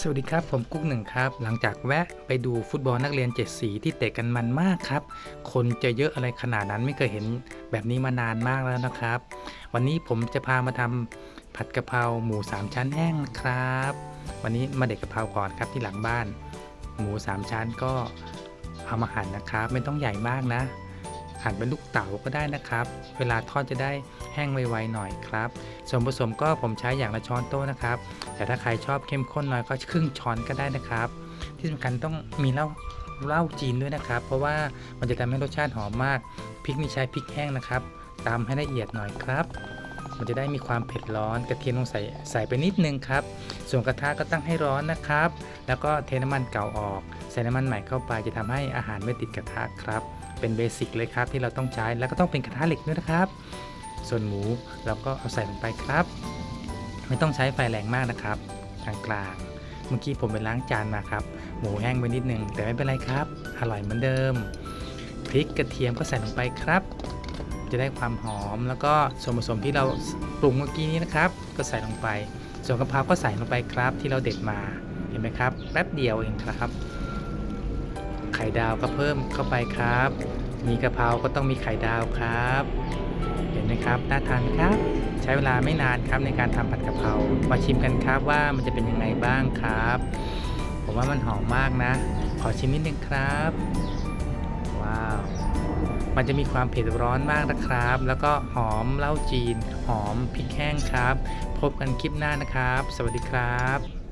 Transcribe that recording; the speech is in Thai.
สวัสดีครับ ผมกุ๊กหนึ่งครับ หลังจากแวะไปดูฟุตบอลนักเรียนเจ็ดสีที่เตะกันมันมากครับ คนจะเยอะอะไรขนาดนั้นไม่เคยเห็นแบบนี้มานานมากแล้วนะครับ วันนี้ผมจะพามาทำผัดกะเพราหมูสามชั้นแห้งนะครับ วันนี้มาเด็ดกะเพราก่อนครับที่หลังบ้าน หมูสามชั้นก็เอามาหั่นนะครับ ไม่ต้องใหญ่มากนะ หั่นเป็นลูกเต๋าก็ได้นะครับ เวลาทอดจะได้แห้งไวๆหน่อยครับ ส่วนผสมก็ผมใช้อย่างละช้อนโต๊ะนะครับ แต่ถ้าใครชอบเข้มข้นหน่อยก็ครึ่งช้อนก็ได้นะครับ ที่สำคัญต้องมีเหล้าเหล้าจีนด้วยนะครับ เพราะว่ามันจะทำให้รสชาติหอมมากพริกนี่ใช้พริกแห้งนะครับตำให้ละเอียดหน่อยครับ มันจะได้มีความเผ็ดร้อนกระเทียมต้องใส่ใส่ไปนิดนึงครับ ส่วนกระทะก็ตั้งให้ร้อนนะครับ แล้วก็เทน้ำมันเก่าออก ใส่น้ำมันใหม่เข้าไปจะทำให้อาหารไม่ติดกระทะครับ เป็นเบสิกเลยครับที่เราต้องใช้แล้วก็ต้องเป็นกระทะเหล็กด้วยนะครับ ส่วนหมูเราก็เอาใส่ลงไปครับ ไม่ต้องใช้ไฟแรงมากนะครับกลางๆเมื่อกี้ผมไปล้างจานมาครับ หมูแห้งไปนิดนึง แต่ไม่เป็นไรครับ อร่อยเหมือนเดิม พริกกระเทียมก็ใส่ลงไปครับ จะได้ความหอม แล้วก็ส่วนผสมที่เราปรุงเมื่อกี้นี้นะครับ ก็ใส่ลงไป ส่วนกะเพราก็ใส่ลงไปครับ ที่เราเด็ดมาเห็นไหมครับแป๊บเดียวเองครับ ไข่ดาวก็เพิ่มเข้าไปครับ มีกะเพราก็ต้องมีไข่ดาวครับ เห็นไหมครับน่าทานครับ ใช้เวลาไม่นานครับในการทำผัดกะเพรามาชิมกันครับว่ามันจะเป็นยังไงบ้างครับ ผมว่ามันหอมมากนะ ขอชิมนิดนึงครับ ว้าว มันจะมีความเผ็ดร้อนมากนะครับ แล้วก็หอมเหล้าจีน หอมพริกแห้งครับ พบกันคลิปหน้านะครับ สวัสดีครับ